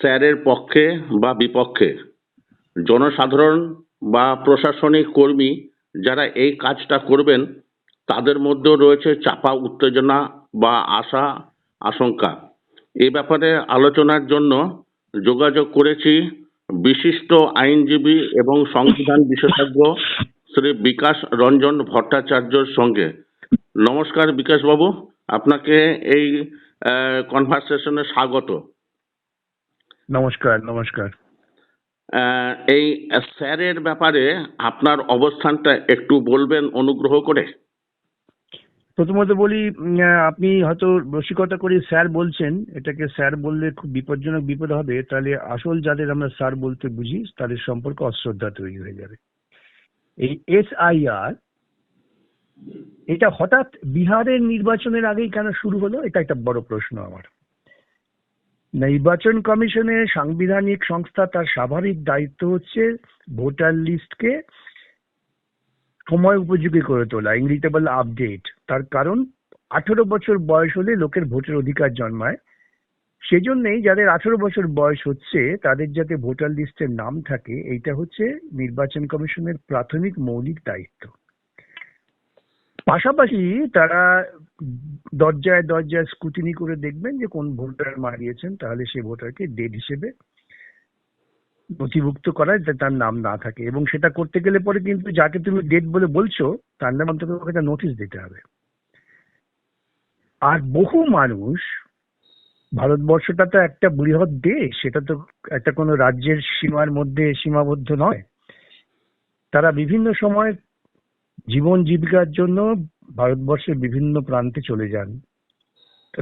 স্যারের পক্ষে বা বিপক্ষে জনসাধারণ বা প্রশাসনিক কর্মী যারা এই কাজটা করবেন, তাদের মধ্যেও রয়েছে চাপা, উত্তেজনা বা আশা, আশঙ্কা। এ ব্যাপারে আলোচনার জন্য যোগাযোগ করেছি বিশিষ্ট আইনজীবী এবং সংবিধান বিশেষজ্ঞ শ্রী বিকাশ রঞ্জন ভট্টাচার্যর সঙ্গে। নমস্কার বিকাশবাবু, আপনাকে এই কনভারসেশনে স্বাগত। নমস্কার নমস্কার। এই স্যারের ব্যাপারে আপনার অবস্থানটা একটু বলবেন অনুগ্রহ করে। প্রথমত বলি আপনি হয়তো রসিকতা করে স্যার বলছেন এটাকে স্যার বললে খুব বিপজ্জনক বিপদ হবে তাহলে আসল যাদের আমরা স্যার বলতে বুঝি তাদের সম্পর্কে অশ্রদ্ধা তৈরি হয়ে যাবে। এই এস আই আর এটা হঠাৎ বিহারের নির্বাচনের আগেই কেন শুরু হলো এটা একটা বড় প্রশ্ন আমার। নির্বাচন কমিশনের সাংবিধানিক সংস্থা তার স্বাভাবিক দায়িত্ব হচ্ছে ভোটার লিস্টকে সময় উপযোগী করে তোলা, ইংরেজিতে বলে আপডেট তার কারণ, আঠেরো বছর বয়স হলে লোকের ভোটের অধিকার জন্মায়। সেজন্যই যাদের আঠেরো বছর বয়স হচ্ছে, তাদের যাতে ভোটার লিস্টের নাম থাকে, এইটা হচ্ছে নির্বাচন কমিশনের প্রাথমিক মৌলিক দায়িত্ব। পাশাপাশি তারা দরজায় দরজায় স্কুটিনি করে দেখবেন যে কোন ভোটার মারিয়েছেন, তাহলে সেই ভোটারকে ডেড হিসেবে নথিভুক্ত করা যাতে তার নাম না থাকে। এবং সেটা করতে গেলে পরে কিন্তু যাকে তুমি ডেট বলে বলছো, তার নাম অন্তত একটা নোটিশ দিতে হবে। আর বহু মানুষ, ভারতবর্ষটা তো একটা বৃহৎ দেশ, সেটা তো একটা কোনো রাজ্যের সীমার মধ্যে সীমাবদ্ধ নয়। তারা বিভিন্ন সময় জীবন জীবিকার জন্য ভারতবর্ষের বিভিন্ন প্রান্তে চলে যান।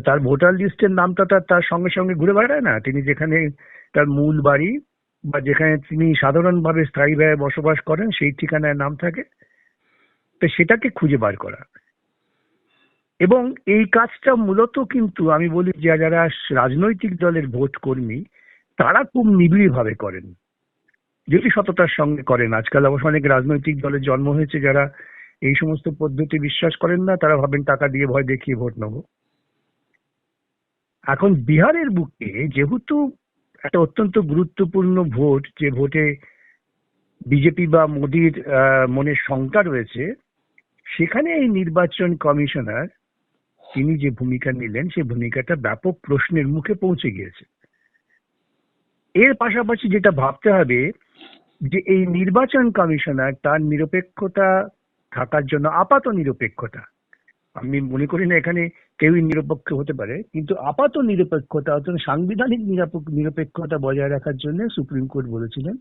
তার ভোটার লিস্টের নামটা তার তার সঙ্গে সঙ্গে ঘুরে বেড়ায় না? তিনি যেখানে তার মূল বাড়ি বা যেখানে তিনি সাধারণভাবে স্থায়ীভাবে বসবাস করেন, সেই ঠিকানায় নাম থাকে। তো সেটাকে খুঁজে বার করা। এবং এই কাজটা মূলত কিন্তু আমি বলি যে, যারা রাজনৈতিক দলের ভোট কর্মী তারা খুব নিবিড়ভাবে করেন। যদি সততার সঙ্গে করেন। আজকাল অবশ্য অনেক রাজনৈতিক দলের জন্ম হয়েছে যারা এই সমস্ত পদ্ধতি বিশ্বাস করেন না, তারা ভাবেন টাকা দিয়ে ভয় দেখিয়ে ভোট নেব। এখন বিহারের বুকে যেহেতু একটা অত্যন্ত গুরুত্বপূর্ণ ভোট, যে ভোটে বিজেপি বা মোদির মনে শঙ্কা রয়েছে, সেখানে এই নির্বাচন কমিশনার, তিনি যে ভূমিকা নিলেন, সেই ভূমিকাটা ব্যাপক প্রশ্নের মুখে পৌঁছে গিয়েছে। এর পাশাপাশি যেটা ভাবতে হবে, যে এই নির্বাচন কমিশনার তার নিরপেক্ষতা থাকার জন্য আপাত নিরপেক্ষতা। আমি মনে করি না এখানে কেউই নিরপেক্ষ হতে পারে, কিন্তু আপাত নিরপেক্ষতা অর্থাৎ সাংবিধানিক নিরপেক্ষতা বজায় রাখার জন্য সুপ্রিম কোর্ট বলেছিলেন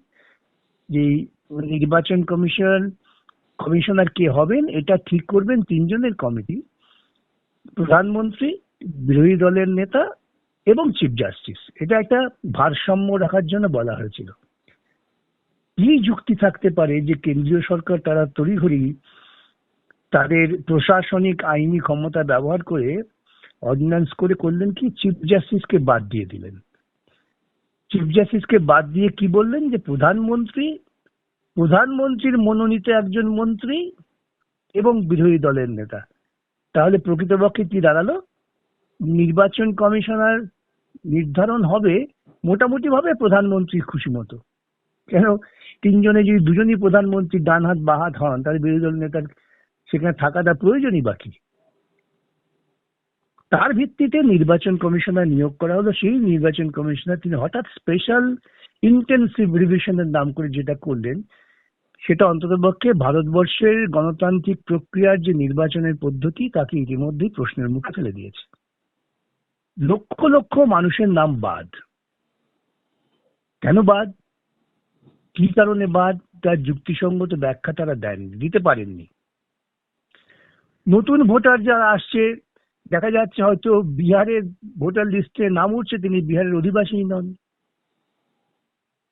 যে নির্বাচন কমিশন, কমিশনার কে হবেন, এটা ঠিক করবেন তিনজনের কমিটি, প্রধানমন্ত্রী, বিরোধী দলের নেতা এবং চিফ জাস্টিস। এটা একটা ভারসাম্য রাখার জন্য বলা হয়েছিল। কি যুক্তি থাকতে পারে যে কেন্দ্রীয় সরকার তারা তড়িঘড়ি তাদের প্রশাসনিক আইনি ক্ষমতা ব্যবহার করে অর্ডিন্যান্স করে করলেন কি? চিফ জাস্টিসকে বাদ দিয়ে দিলেন। চিফ জাস্টিসকে বাদ দিয়ে কি বললেন? যে প্রধানমন্ত্রী, প্রধানমন্ত্রীর মনোনীত একজন মন্ত্রী এবং বিরোধী দলের নেতা। তাহলে প্রকৃতপক্ষে কি দাঁড়াল? নির্বাচন কমিশনার নির্ধারণ হবে মোটামুটি ভাবে প্রধানমন্ত্রীর খুশি মতো। কেন? তিনজনে যদি দুজনই প্রধানমন্ত্রী ডান হাত বা হাত হন, তাহলে বিরোধী দল নেতার সেখানে থাকাটা প্রয়োজনই বাকি। তার ভিত্তিতে নির্বাচন কমিশনার নিয়োগ করা হলো। সেই নির্বাচন কমিশনার তিনি হঠাৎ স্পেশাল ইন্টেন্সিভ রিভিশনের নাম করে যেটা করলেন, সেটা অন্ততপক্ষে ভারতবর্ষের গণতান্ত্রিক প্রক্রিয়ার যে নির্বাচনের পদ্ধতি, তাকে ইতিমধ্যেই প্রশ্নের মুখে ফেলে দিয়েছে। লক্ষ লক্ষ মানুষের নাম বাদ। কেন বাদ? কি কারণে বাদ? তার যুক্তিসঙ্গত ব্যাখ্যা তারা দেননি দিতে পারেননি। নতুন ভোটার যারা আসছে, দেখা যাচ্ছে হয়তো বিহারের ভোটার লিস্টে নাম উঠছে, তিনি বিহারের অধিবাসী নন।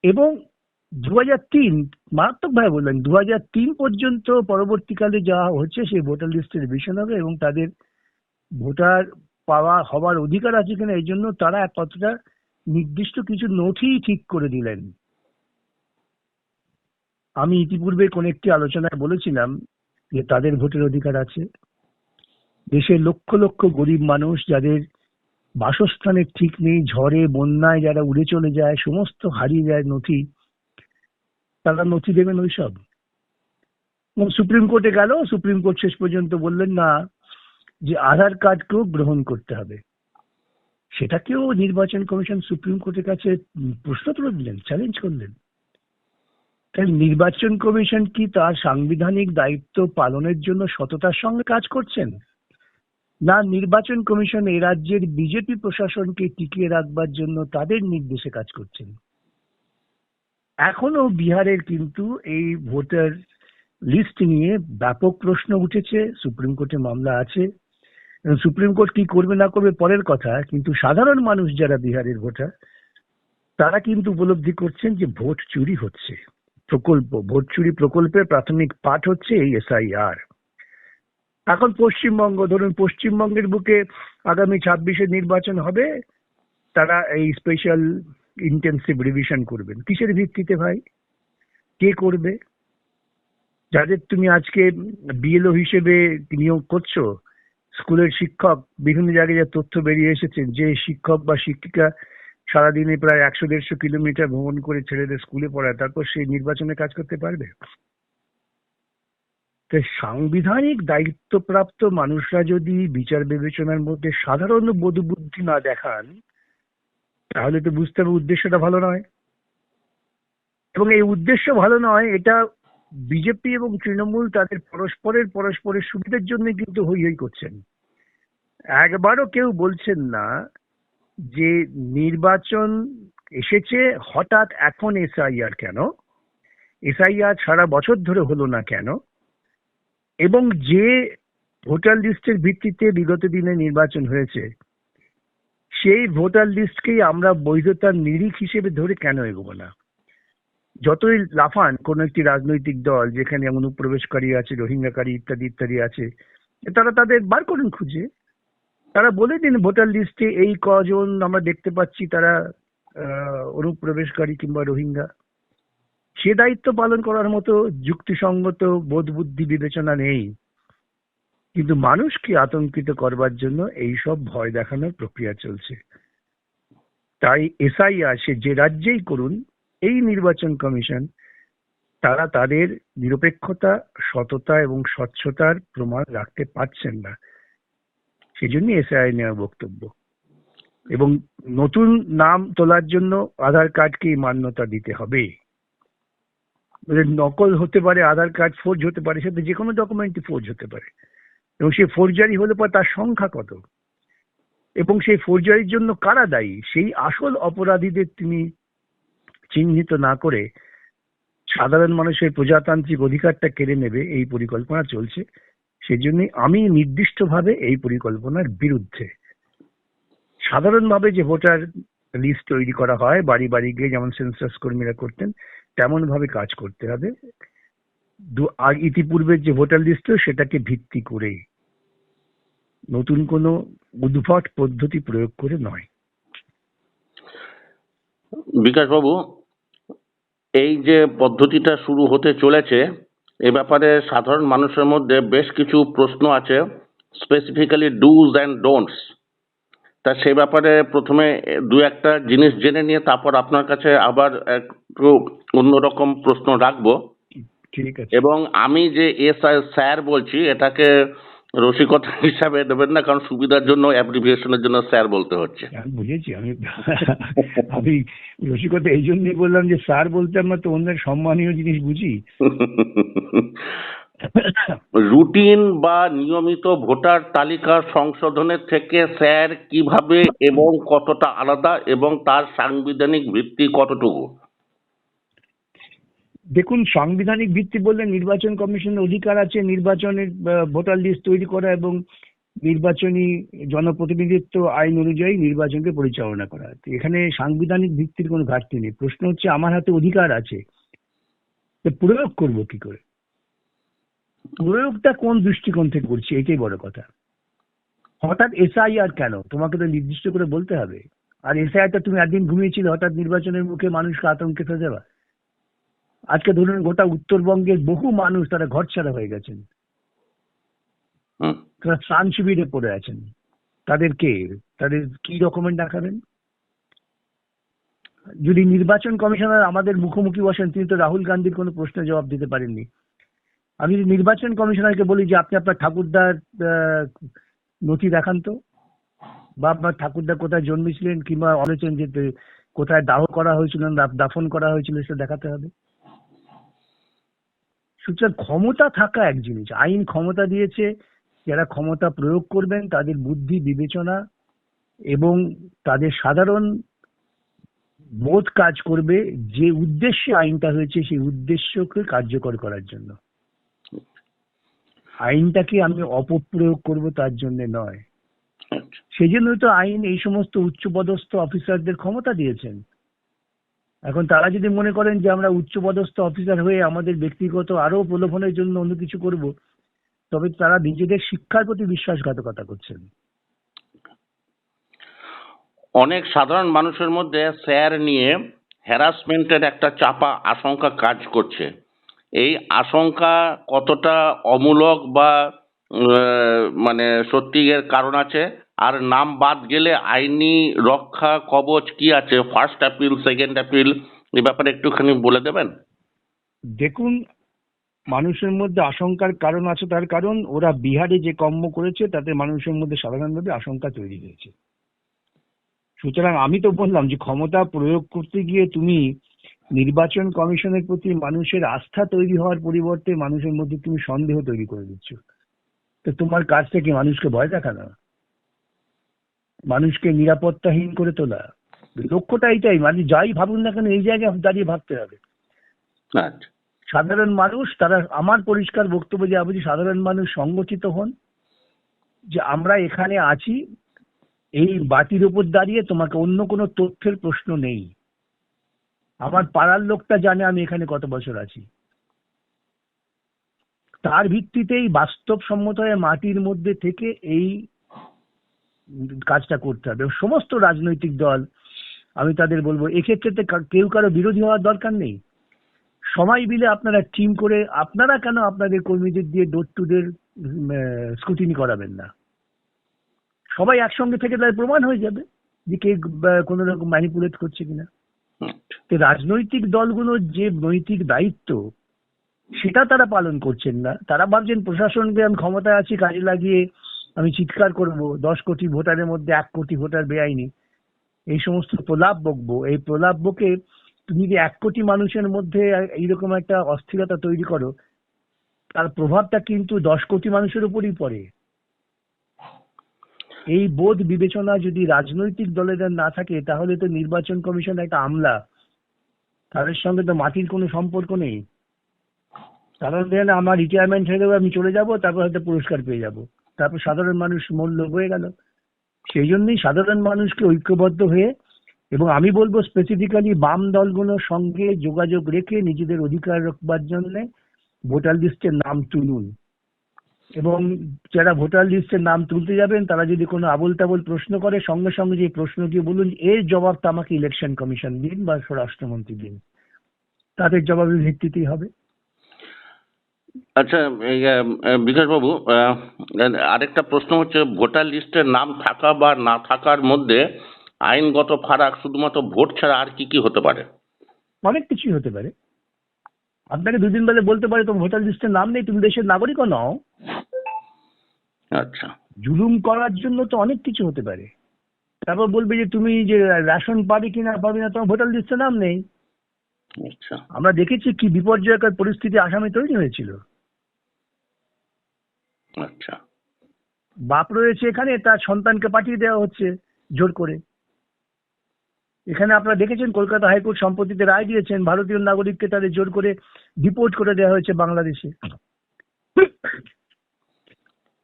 এবং দু হাজার তিন মারাত্মক ভাবে বললেন দু হাজার তিন পর্যন্ত পরবর্তীকালে যা হচ্ছে, সেই ভোটার লিস্টের রিভিশন হবে এবং তাদের ভোটার পাওয়া হওয়ার অধিকার আছে কিনা, এই জন্য তারা কতটা নির্দিষ্ট কিছু নথি ঠিক করে দিলেন। আমি ইতিপূর্বে কোন একটি আলোচনায় বলেছিলাম যে তাদের ভোটের অধিকার আছে। দেশের লক্ষ লক্ষ গরিব মানুষ যাদের বাসস্থানের ঠিক নেই, ঝড়ে, বন্যায় যারা উড়ে চলে যায়, সমস্ত হারিয়ে যায় নথি, তারা নথি দেবেন ওইসব। সুপ্রিম কোর্টে গেল, সুপ্রিম কোর্ট শেষ পর্যন্ত বললেন না যে আধার কার্ডকেও গ্রহণ করতে হবে। সেটাকেও নির্বাচন কমিশন সুপ্রিম কোর্টের কাছে প্রশ্ন তুলে দিলেন চ্যালেঞ্জ করলেন। নির্বাচন কমিশন কি তার সাংবিধানিক দায়িত্ব পালনের জন্য সততার সঙ্গে কাজ করছেন? না, নির্বাচন কমিশন এ রাজ্যের বিজেপি প্রশাসনকে টিকিয়ে রাখবার জন্য তাদের নির্দেশে কাজ করছেন। এখনও বিহারের কিন্তু এই ভোটার লিস্ট নিয়ে ব্যাপক প্রশ্ন উঠেছে, সুপ্রিম কোর্টে মামলা আছে। সুপ্রিম কোর্ট কি করবে না করবে পরের কথা, কিন্তু সাধারণ মানুষ যারা বিহারের ভোটার, তারা কিন্তু উপলব্ধি করছেন যে ভোট চুরি হচ্ছে। প্রকল্প ভোট চুরি প্রকল্পের প্রাথমিক পাঠ হচ্ছে এই এসআইআর এখন পশ্চিমবঙ্গ, ধরুন পশ্চিমবঙ্গের বুকে আগামী ছাব্বিশে নির্বাচন হবে, তারা এই স্পেশাল ইন্টেন্সিভ রিভিশন করবেন। কিসের ভিত্তিতে ভাই? কে করবে? যাদের তুমি আজকে বিএলও হিসেবে নিয়োগ করছ, স্কুলের শিক্ষক, বিভিন্ন জায়গায় যা তথ্য বেরিয়ে এসেছে, যে শিক্ষক বা শিক্ষিকা সারাদিনে প্রায় একশো দেড়শো কিলোমিটার ভ্রমণ করে ছেলেদের স্কুলে পড়ায়, তারপর সেই নির্বাচনে কাজ করতে পারবে? সাংবিধানিক দায়িত্বপ্রাপ্ত মানুষরা যদি বিচার বিবেচনার মধ্যে সাধারণ বোধবুদ্ধি না দেখান, তাহলে তো বুঝতে হবে উদ্দেশ্যটা ভালো নয়। এবং এই উদ্দেশ্য ভালো নয়, এটা বিজেপি এবং তৃণমূল তাদের পরস্পরের পরস্পরের সুবিধার জন্য কিন্তু হই হই করছেন। একবারও কেউ বলছেন না যে নির্বাচন এসেছে হঠাৎ এখন এসআইআর কেন? এসআইআর সারা বছর ধরে হলো না কেন? এবং যে ভোটার লিস্টের ভিত্তিতে বিগত দিনে নির্বাচন হয়েছে, সেই ভোটার লিস্টকেই আমরা বৈধতার নিরিখ হিসেবে ধরে কেন এগোবো না? যতই লাফান, কোন একটি রাজনৈতিক দল যেখানে অনুপ্রবেশকারী আছে, রোহিঙ্গাকারী ইত্যাদি ইত্যাদি আছে, তারা তাদের বার করুন খুঁজে। তারা বলে দিন ভোটার লিস্টে এই কজন আমরা দেখতে পাচ্ছি, তারা অনুপ্রবেশকারী কিংবা রোহিঙ্গা। সে দায়িত্ব পালন করার মতো যুক্তিসঙ্গত বোধ বুদ্ধি বিবেচনা নেই। কিন্তু মানুষকে আতঙ্কিত করবার জন্য এই সব ভয় দেখানোর প্রক্রিয়া চলছে। তাই এসআইআর সে যে রাজ্যেই করুন, এই নির্বাচন কমিশন, তারা তাদের নিরপেক্ষতা, সততা এবং স্বচ্ছতার প্রমাণ রাখতে পারছেন না। সেজন্য এসআই নেওয়া বক্তব্য। এবং নতুন নাম তোলার জন্য আধার কার্ডকে মান্যতা দিতে হবে। মানে নকল হতে পারে, আধার কার্ড ফোর্জ হতে পারে সাথে যে কোনো ডকুমেন্টই ফোর্জ হতে পারে। এবং সেই ফোর্জারি হলে পর তার সংখ্যা কত? এবং সেই ফোর্জারির জন্য কারা দায়ী? সেই আসল অপরাধীদের তিনি চিহ্নিত না করে সাধারণ মানুষের প্রজাতান্ত্রিক অধিকারটা কেড়ে নেবে, এই পরিকল্পনা চলছে। সেজন্যই আমি নির্দিষ্টভাবে এই পরিকল্পনার বিরুদ্ধে সাধারণভাবে যে ভোটার লিস্ট তৈরি করা হয়, বাড়ি বাড়ি গিয়ে যেমন সেন্সাস কর্মীরা করতেন তেমন ভাবে কাজ করতে হবে। আর যে ভোটার লিস্ট সেটাকে ভিত্তি করে নতুন কোনো উদ্ভট পদ্ধতি প্রয়োগ করে নয়। বিকাশবাবু, এই যে পদ্ধতিটা শুরু হতে চলেছে এ ব্যাপারে সাধারণ মানুষের মধ্যে বেশ কিছু প্রশ্ন আছে স্পেসিফিক্যালি ডুজ অ্যান্ড ডোন্টস তা সে ব্যাপারে প্রথমে দু একটা জিনিস জেনে নিয়ে তারপর আপনার কাছে আবার একটু অন্যরকম প্রশ্ন রাখব। ঠিক এবং আমি যে এস স্যার বলছি এটাকে রসিকতা হিসাবে দেবেন না কারণ সুবিধার জন্য অ্যাপ্রিভিয়েশনের জন্য স্যার বলতে হচ্ছে। আমি বুঝেছি আমি আমি রসিকতা এই জন্যই বললাম যে স্যার বলতে আমরা তো অন্যের সম্মানীয় জিনিস বুঝি। রুটিন বা নিয়মিত ভোটার তালিকা সংশোধনের থেকে স্যার কীভাবে এবং কতটা আলাদা এবং তার সাংবিধানিক ভিত্তি কতটুকু? দেখুন, সাংবিধানিক ভিত্তি বললে নির্বাচন কমিশনের অধিকার আছে, নির্বাচনের ভোটার লিস্ট তৈরি করা এবং নির্বাচনী জনপ্রতিনিধিত্ব আইন অনুযায়ী নির্বাচনকে পরিচালনা করা। এখানে সাংবিধানিক ভিত্তির কোনো ঘাটতি নেই। প্রশ্ন হচ্ছে, আমার হাতে অধিকার আছে। প্রয়োগ করব কি করে? প্রয়োগটা কোন দৃষ্টিকোণ থেকে করছি, এটাই বড় কথা। হঠাৎ এসআইআর কেন? তোমাকে তো নির্দিষ্ট করে বলতে হবে। আর এসআইআরটা তুমি একদিন ঘুমিয়েছিলে, হঠাৎ নির্বাচনের মুখে মানুষকে আতঙ্কে ফেলে দেওয়া। আজকে ধরুন গোটা উত্তরবঙ্গের বহু মানুষ তারা ঘর ছাড়া হয়ে গেছেন। তারা ত্রাণ শিবিরে পড়ে আছেন। তাদের কে? তাদের কি ডকুমেন্ট দেখাবেন? যদি নির্বাচন কমিশনার আমাদের মুখোমুখি বসেন তিনি তো রাহুল গান্ধীর কোনো প্রশ্নের জবাব দিতে পারেননি। আমি যদি নির্বাচন কমিশনারকে বলি যে আপনি আপনার ঠাকুরদার আহ, নথি দেখান তো। বা আপনার ঠাকুরদা কোথায় জন্মেছিলেন কিংবা বলেছেন যে কোথায় দাহ করা হয়েছিল দাফন করা হয়েছিল সেটা দেখাতে হবে। সুতরাং ক্ষমতা থাকা এক জিনিস। আইন ক্ষমতা দিয়েছে যারা ক্ষমতা প্রয়োগ করবেন তাদের বুদ্ধি বিবেচনা এবং তাদের সাধারণ বোধ কাজ করবে যে উদ্দেশ্যে আইনটা হয়েছে সেই উদ্দেশ্যকে কার্যকর করার জন্য। আইনটাকে আমি অপপ্রয়োগ করব তার জন্য নয়। আচ্ছা। সেই জন্যই তো আইন এই সমস্ত উচ্চপদস্থ অফিসারদের ক্ষমতা দিয়েছেন। এখন তারা যদি মনে করেন যে আমরা উচ্চপদস্থ অফিসার হয়ে আমাদের ব্যক্তিগত আরও প্রলোভনের জন্য অন্য কিছু করব, তবে তারা নিজেদের শিক্ষার প্রতি বিশ্বাসঘাতকতা করছেন। অনেক সাধারণ মানুষের মধ্যে স্যার নিয়ে হ্যারাসমেন্টের একটা চাপা আশঙ্কা কাজ করছে। এই আশঙ্কা কতটা অমূলক বা মানে সত্যি এর কারণ আছে? আর নাম বাদ গেলে আইনি রক্ষা কবচ কি আছে? ফার্স্ট অ্যাপিল সেকেন্ড অ্যাপিল এ ব্যাপারে একটুখানি বলে দেবেন? দেখুন, মানুষের মধ্যে আশঙ্কার কারণ আছে তার কারণ, ওরা বিহারে যে কর্ম করেছে, তাতে মানুষের মধ্যে সাধারণভাবে আশঙ্কা তৈরি হয়েছে। সুতরাং আমি তো বললাম যে ক্ষমতা প্রয়োগ করতে গিয়ে তুমি নির্বাচন কমিশনের প্রতি মানুষের আস্থা তৈরি হওয়ার পরিবর্তে মানুষের মধ্যে তুমি সন্দেহ তৈরি করে দিচ্ছ। তো তোমার কাজ থেকে মানুষকে ভয় দেখানো। মানুষকে নিরাপত্তাহীন করে তোলা। লক্ষ্যটা এইটাই মানে যাই ভাবুন না কেন এই জায়গায় দাঁড়িয়ে ভাবতে হবে। সাধারণ মানুষ তারা আমার পরিষ্কার বক্তব্য যে আমি সাধারণ মানুষ সংগঠিত হন যে আমরা এখানে আছি এই বাতির উপর দাঁড়িয়ে তোমাকে অন্য কোনো তথ্যের প্রশ্ন নেই। আমার পাড়ার লোকটা জানে আমি এখানে কত বছর আছি। তার ভিত্তিতেই বাস্তবসম্মত হয়ে মাটির মধ্যে থেকে এই কাজটা করতে হবে। সমস্ত রাজনৈতিক দল, আমি তাদের বলব, এক্ষেত্রে কেউ কারও বিরোধী হওয়ার দরকার নেই। সবাই মিলে আপনারা টিম করে, আপনারা কেন আপনাদের কর্মীদের দিয়ে ডোর টু ডোর স্কুটিনি করাবেন না? সবাই একসঙ্গে থেকে তাহলে প্রমাণ হয়ে যাবে যে কে কোনো রকম ম্যানিপুলেট করছে কিনা। তো রাজনৈতিক দলগুলোর যে নৈতিক দায়িত্ব, সেটা তারা পালন করছেন না। তারা ভাবছেন প্রশাসনকে আমি ক্ষমতায় আছি, কাজে লাগিয়ে আমি চিৎকার করব, দশ কোটি ভোটারের মধ্যে এক কোটি ভোটার বেআইনি। এই সমস্ত প্রলাপ বকবো। এই প্রলাপ বকে তুমি যে এক কোটি মানুষের মধ্যে এইরকম একটা অস্থিরতা তৈরি করো, তার প্রভাবটা কিন্তু দশ কোটি মানুষের উপরই পড়ে। এই বোধ বিবেচনা যদি রাজনৈতিক দলেদের না থাকে, তাহলে তো নির্বাচন কমিশন একটা আমলা। তাদের সঙ্গে তো মাটির কোনো সম্পর্ক নেই। তারা আমার রিটায়ারমেন্ট হয়ে যাবে আমি চলে যাব, তারপর হয়তো পুরস্কার পেয়ে যাব। তারপর সাধারণ মানুষ মূল্য হয়ে গেল। সেই জন্যই সাধারণ মানুষকে ঐক্যবদ্ধ হয়ে এবং আমি বলব স্পেসিফিক্যালি বাম দলগুলোর সঙ্গে যোগাযোগ রেখে নিজেদের অধিকার রাখবার জন্য ভোটার লিস্টের নাম তুলুন। এবং যারা ভোটার লিস্টের নাম তুলতে যাবেন, তারা যদি কোনো আবল তাবল প্রশ্ন করে, সঙ্গে সঙ্গে যে প্রশ্নটি বলুন, এর জবাবটা আমাকে ইলেকশন কমিশন দিন বা স্বরাষ্ট্রমন্ত্রী দিন। তাদের জবাবের ভিত্তিতেই হবে। আচ্ছা এই বিকাশ বাবু আরেকটা প্রশ্ন হচ্ছে ভোটার লিস্টের নাম থাকা বা না থাকার মধ্যে আইনগত ফারাক শুধুমাত্র ভোট ছাড়া আর কি কি হতে পারে? অনেক কিছুই হতে পারে। আপনাকে দুদিন বেলা বলতে পারে তোমার ভোটার লিস্টের নাম নেই তুমি দেশের নাগরিকও নও। আচ্ছা। জুলুম করার জন্য তো অনেক কিছু হতে পারে। তারপর বলবে যে তুমি যে রেশন পাবে কিনা পাবে না তোমার ভোটার লিস্টে নাম নেই। আচ্ছা। আমরা দেখেছি কি বিপর্যয়কর পরিস্থিতি আসামে তৈরি হয়েছিল। আচ্ছা। বাপ রয়েছে এখানে তার সন্তানকে পাঠিয়ে দেওয়া হচ্ছে জোর করে। এখানে আপনারা দেখেছেন কলকাতা হাইকোর্ট সম্পত্তিতে রায় দিয়েছেন ভারতীয় নাগরিককে তাদের জোর করে ডিপোর্ট করে দেওয়া হয়েছে বাংলাদেশে।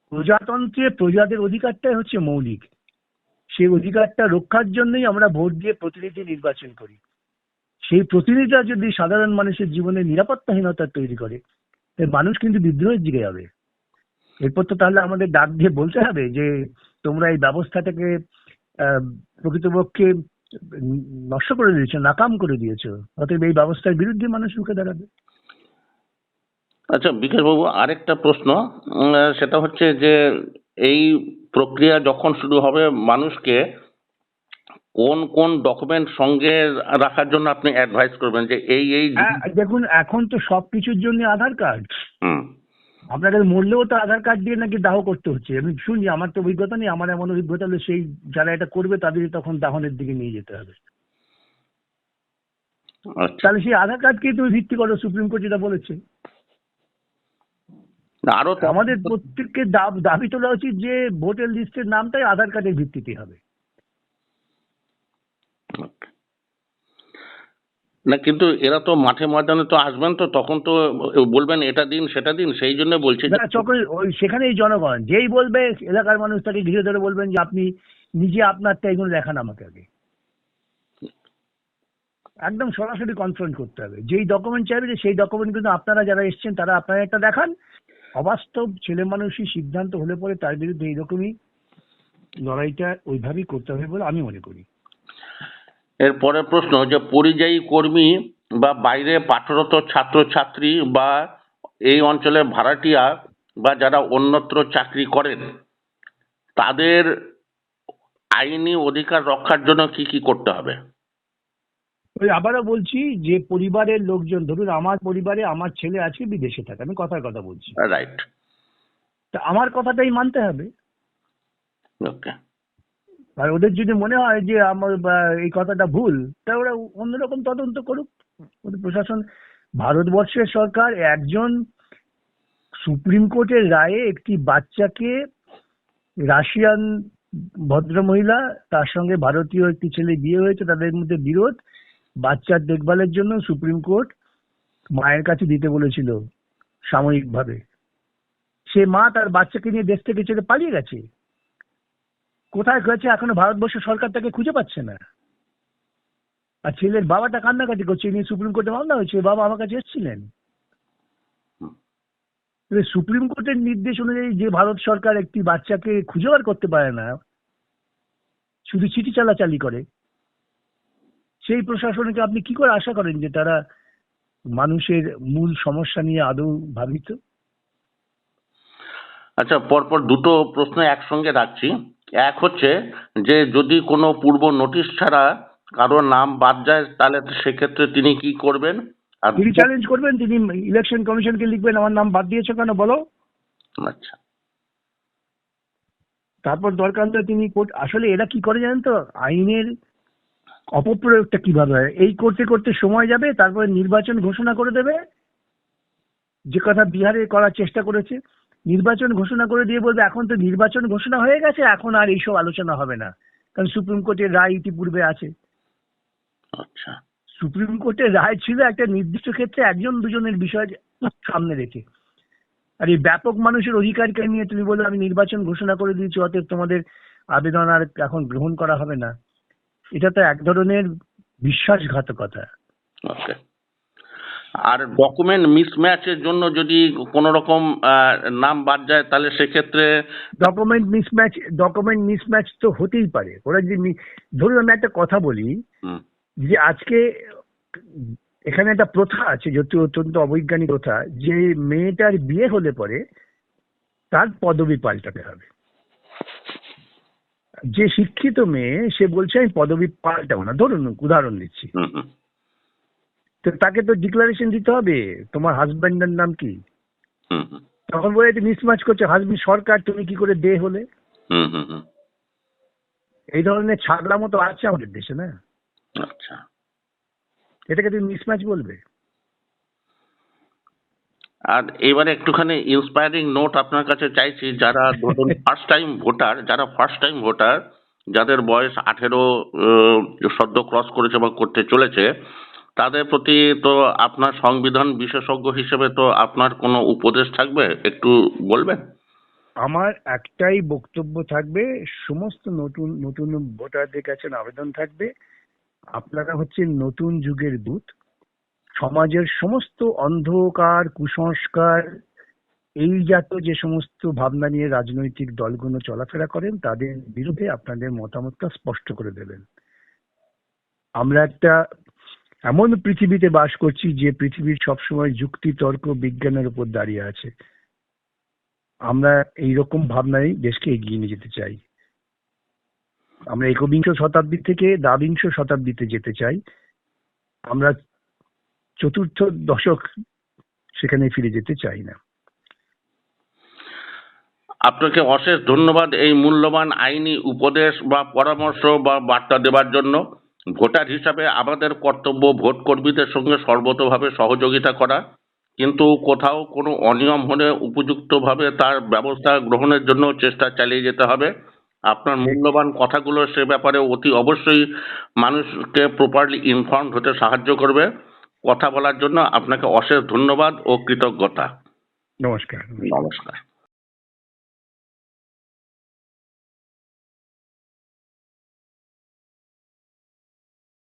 প্রজাতন্ত্রে প্রজাদের অধিকারটাই হচ্ছে মৌলিক। সেই অধিকারটা রক্ষার জন্যই আমরা ভোট দিয়ে প্রতিনিধি নির্বাচন করি। সেই প্রতিনিধিরা যদি সাধারণ মানুষের জীবনে নিরাপত্তাহীনতা তৈরি করে মানুষ কিন্তু বিদ্রোহের দিকে যাবে। এরপর তো তাহলে আমাদের ডাক দিয়ে বলতে হবে যে, তোমরা এই ব্যবস্থাটাকে প্রকৃতপক্ষে নষ্ট করে দিয়েছ, নাকাম করে দিয়েছ। অতএব এই ব্যবস্থার বিরুদ্ধে মানুষ রুখে দাঁড়াবে। আচ্ছা বিকাশ বাবু আরেকটা প্রশ্ন সেটা হচ্ছে যে, এই প্রক্রিয়া যখন শুরু হবে, মানুষকে কোন কোন ডকুমেন্ট সঙ্গে রাখার জন্য আপনি অ্যাডভাইস করবেন যে এই এই হ্যাঁ, দেখুন এখন তো সব কিছুর জন্য আধার কার্ড আপনাদের মরলেও তো আধার কার্ড দিয়ে নাকি দাহ করতে হচ্ছে। আমি শুনি আমার তো অভিজ্ঞতা নেই আমার এমন অভিজ্ঞতা হলে সেই যারা এটা করবে তাদের তখন দাহনের দিকে নিয়ে যেতে হবে। আচ্ছা। তাহলে সেই আধার কার্ডকেই তুমি ভিত্তি করো সুপ্রিম কোর্ট যেটা বলেছে? আরও আমাদের প্রত্যেককে দাব- দাবি তোলা উচিত যে ভোটার লিস্টের নামটাই আধার কার্ডের ভিত্তিতে হবে। না, কিন্তু এরা তো মাঠে ময়দানে তো আসবেন তো, তখন তো বলবেন এটা দিন, সেটা দিন, সেই জন্য বলছি ওই সেখানেই জনগণ, যেই বলবে, এলাকার মানুষ তাকে ঘিরে ধরে বলবেন যে আপনি নিজে আপনারটা এগুলো দেখান আমাকে আগে। একদম সরাসরি কনফ্রন্ট করতে হবে। যেই ডকুমেন্ট চাইবে সেই ডকুমেন্ট কিন্তু আপনারা যারা এসছেন, তারা আপনারা একটা দেখান। অবাস্তব ছেলে মানুষই সিদ্ধান্ত হলে পরে তার বিরুদ্ধে এইরকমই লড়াইটা ওইভাবেই করতে হবে বলে আমি মনে করি। এর পরের প্রশ্ন যে পরিযায়ী কর্মী বা বাইরে পাঠরত ছাত্রছাত্রী বা এই অঞ্চলে ভাড়াটিয়া বা যারা অন্যত্র চাকরি করেন তাদের আইনি অধিকার রক্ষার জন্য কি কি করতে হবে? ওই আবারও বলছি যে পরিবারের লোকজন ধরুন আমার পরিবারে আমার ছেলে আছে বিদেশে থাকে আমি কথার কথা বলছি। রাইট তা আমার কথাটাই মানতে হবে। ওকে আর ওদের যদি মনে হয় যে আমার এই কথাটা ভুল, তা ওরা অন্যরকম তদন্ত করুক। ওদের প্রশাসন, ভারতবর্ষের সরকার একজন সুপ্রিম কোর্টের রায়ে একটি বাচ্চাকে রাশিয়ান ভদ্রমহিলা, তার সঙ্গে ভারতীয় একটি ছেলে বিয়ে হয়েছে, তাদের মধ্যে বিরোধ। বাচ্চার দেখভালের জন্য সুপ্রিম কোর্ট মায়ের কাছে দিতে বলেছিল, সাময়িকভাবে। সে মা তার বাচ্চাকে নিয়ে দেশ থেকে ছেড়ে পালিয়ে গেছে। কোথায় গেছে এখনও ভারতবর্ষ সরকার তাকে খুঁজে পাচ্ছে না? আর ছেলের বাবাটা কান্নাকাটি করছে নিয়ে সুপ্রিম কোর্টে মামলা হয়েছে বাবা আমার কাছে এসেছিলেন। সুপ্রিম কোর্টের নির্দেশ অনুযায়ী যে ভারত সরকার একটি বাচ্চাকে খুঁজে বার করতে পারে না শুধু চিঠি চালাচালি করে সেই প্রশাসনকে আপনি কি করে আশা করেন যে তারা মানুষের মূল সমস্যা নিয়ে আদৌ ভাবিত? আচ্ছা পরপর দুটো প্রশ্ন একসঙ্গে রাখছি। এক হচ্ছে যে যদি কোনো পূর্ব নোটিশ ছাড়া কারও নাম বাদ যায় তাহলে সেক্ষেত্রে তিনি কি করবেন? আর তিনি চ্যালেঞ্জ করবেন তিনি ইলেকশন কমিশনকে লিখবেন আমার নাম বাদ দিয়েছ কেন? বলো। আচ্ছা। তারপর দরকার হলে তিনি কোর্ট আসলে এরা কি করে জানেন তো? আইনের অপপ্রয়োগটা কীভাবে হয়? এই করতে করতে সময় যাবে তারপরে নির্বাচন ঘোষণা করে দেবে। যে কথা বিহারে করার চেষ্টা করেছে। নির্বাচন ঘোষণা করে দিয়ে বলবে এখন তো নির্বাচন ঘোষণা হয়ে গেছে এখন আর এইসব আলোচনা হবে না। কারণ সুপ্রিম কোর্টের রায় ইতিপূর্বে আছে। আচ্ছা। সুপ্রিম কোর্টের রায় ছিল একটা নির্দিষ্ট ক্ষেত্রে একজন দুজনের বিষয় সামনে রেখে। আর এই ব্যাপক মানুষের অধিকারকে নিয়ে তুমি বলে আমি নির্বাচন ঘোষণা করে দিয়েছি অতএব তোমাদের আবেদন আর এখন গ্রহণ করা হবে না। এটা তো এক ধরনের বিশ্বাসঘাতকতা। ওকে। আর ডকুমেন্ট মিসম্যাচের জন্য যদি কোনো রকম নাম বাদ যায় তাহলে সেক্ষেত্রে ডকুমেন্ট মিসম্যাচ ডকুমেন্ট মিসম্যাচ তো হতেই পারে। ওরা যদি ধরুন আমি একটা কথা বলি যে আজকে এখানে একটা প্রথা আছে যেহেতু অত্যন্ত অবৈজ্ঞানিক প্রথা যে মেয়েটার বিয়ে হলে পরে তার পদবি পাল্টাতে হবে। যে শিক্ষিত মেয়ে সে বলছে আমি পদবি পাল্টাবো না। ধরুন উদাহরণ দিচ্ছি। তো তাকে তো ডিক্লারেশন দিতে হবে। তোমার হাজব্যান্ডের নাম কি? তখন বলে মিসম্যাচ করছে হাজবেন্ড সরকার তুমি কি করে দে হলে? এই ধরনের ছাগলা মতো আছে আমাদের দেশে না? আচ্ছা। এটাকে তুমি মিসম্যাচ বলবে? আর এবারে একটুখানি ইন্সপায়ারিং নোট আপনার কাছে চাইছি যারা ধরুন ফার্স্ট টাইম ভোটার যারা ফার্স্ট টাইম ভোটার যাদের বয়স আঠেরো সদ্য ক্রস করেছে বা করতে চলেছে তাদের প্রতি তো আপনার সংবিধান বিশেষজ্ঞ হিসেবে তো আপনার কোনো উপদেশ থাকবে? একটু বলবেন। আমার একটাই বক্তব্য থাকবে, সমস্ত নতুন নতুন ভোটারদের কাছে আবেদন থাকবে। আপনারা হচ্ছে নতুন যুগের দূত। সমাজের সমস্ত অন্ধকার, কুসংস্কার, এই জাত যে সমস্ত ভাবনা নিয়ে রাজনৈতিক দলগুলো চলাফেরা করেন, তাদের বিরুদ্ধে আপনাদের মতামতটা স্পষ্ট করে দেবেন। আমরা একটা এমন পৃথিবীতে বাস করছি যে পৃথিবীর সবসময় যুক্তি, তর্ক, বিজ্ঞানের উপর দাঁড়িয়ে আছে। আমরা এই রকম ভাবনায় দেশকে এগিয়ে নিয়ে যেতে চাই। আমরা একবিংশ শতাব্দী থেকে দ্বাবিংশ শতাব্দীতে যেতে চাই। আমরা চতুর্থ দশক সেখানে ফিরে যেতে চাই না। আপনাকে অশেষ ধন্যবাদ এই মূল্যবান আইনি উপদেশ বা পরামর্শ বা বার্তা দেওয়ার জন্য। ভোটার হিসাবে আমাদের কর্তব্য ভোট কর্মীদের সঙ্গে সর্বতভাবে সহযোগিতা করা কিন্তু কোথাও কোনো অনিয়ম হলে উপযুক্তভাবে তার ব্যবস্থা গ্রহণের জন্য চেষ্টা চালিয়ে যেতে হবে। আপনার মূল্যবান কথাগুলো সে ব্যাপারে অতি অবশ্যই মানুষকে প্রপারলি ইনফর্মড হতে সাহায্য করবে। কথা বলার জন্য আপনাকে অশেষ ধন্যবাদ ও কৃতজ্ঞতা। নমস্কার। নমস্কার।